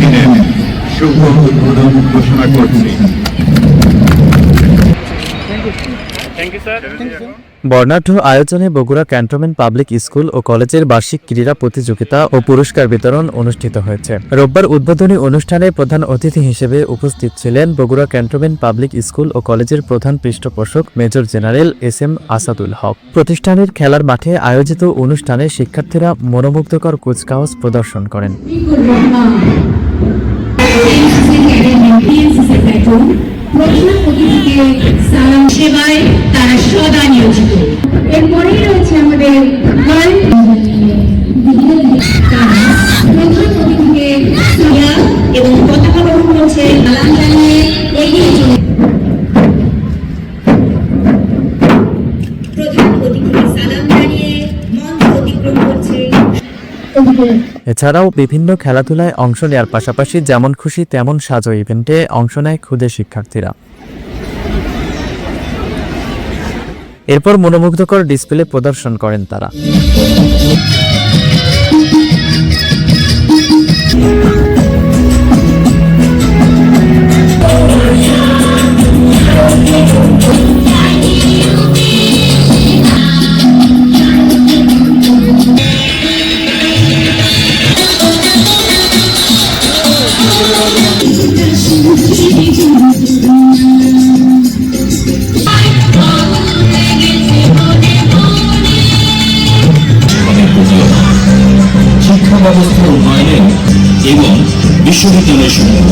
দিনের শুভ উদ্বোধন ঘোষণা করছি। বর্ণাঢ্য আয়োজনে বগুড়া ক্যান্টনমেন্ট পাবলিক স্কুল ও কলেজের বার্ষিক ক্রীড়া প্রতিযোগিতা ও পুরস্কার বিতরণ অনুষ্ঠিত হয়েছে। রোববার উদ্বোধনী অনুষ্ঠানে প্রধান অতিথি হিসেবে উপস্থিত ছিলেন বগুড়া ক্যান্টনমেন্ট পাবলিক স্কুল ও কলেজের প্রধান পৃষ্ঠপোষক major general S M Asadul Haque. প্রতিষ্ঠানের খেলার মাঠে আয়োজিত অনুষ্ঠানে শিক্ষার্থীরা মনোমুগ্ধকর কুচকাওয়াজ প্রদর্শন করেন। প্রথম অতিথিকে সালাম সেবায় তারা সদা নিয়োজিত। এরপরেই রয়েছে আমাদের প্রথম অতিথিকে এবং পতাকা বহন করছে এছাড়াও বিভিন্ন খেলাধুলায় অংশ নেয়ার পাশাপাশি যেমন খুশি, তেমন সাজো ইভেন্টে অংশ নেয় ক্ষুদে শিক্ষার্থীরা। এরপর মনোমুগ্ধকর ডিসপ্লে প্রদর্শন করেন তারা। শিক্ষা ব্যবস্থার উন্নয়নে এবং বিশ্ববিদ্যালয় সমূহ।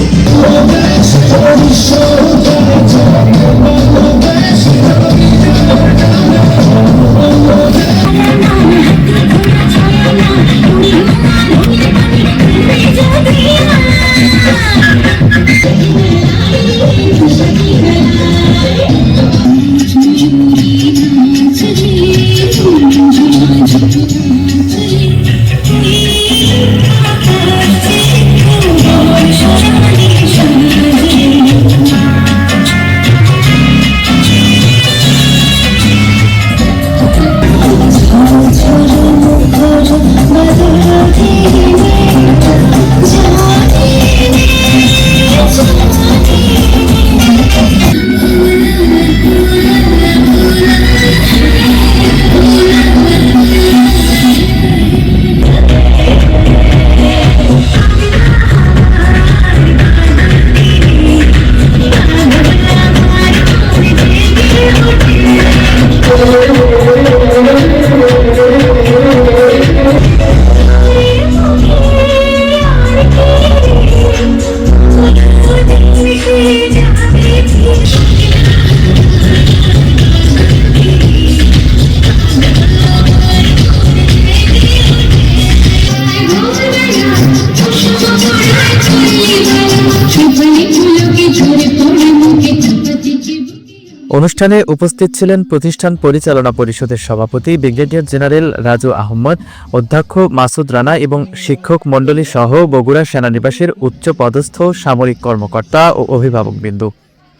অনুষ্ঠানে উপস্থিত ছিলেন প্রতিষ্ঠান পরিচালনা পরিষদের সভাপতি ব্রিগেডিয়ার জেনারেল রাজু আহমদ, অধ্যক্ষ মাসুদ রানা এবং শিক্ষক মণ্ডলী সহ বগুড়া সেনানিবাসের উচ্চ পদস্থ সামরিক কর্মকর্তা ও অভিভাবকবৃন্দ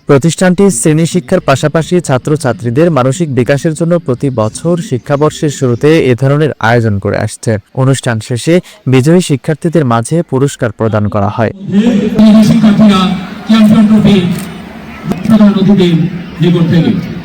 প্রতিষ্ঠানটি শ্রেণি শিক্ষার পাশাপাশি ছাত্রছাত্রীদের মানসিক বিকাশের জন্য প্রতি বছর শিক্ষাবর্ষের শুরুতে এ ধরনের আয়োজন করে আসছে। অনুষ্ঠান শেষে বিজয়ী শিক্ষার্থীদের মাঝে পুরস্কার প্রদান করা হয়। শিক্ষার্থীরা চ্যাম্পিয়ন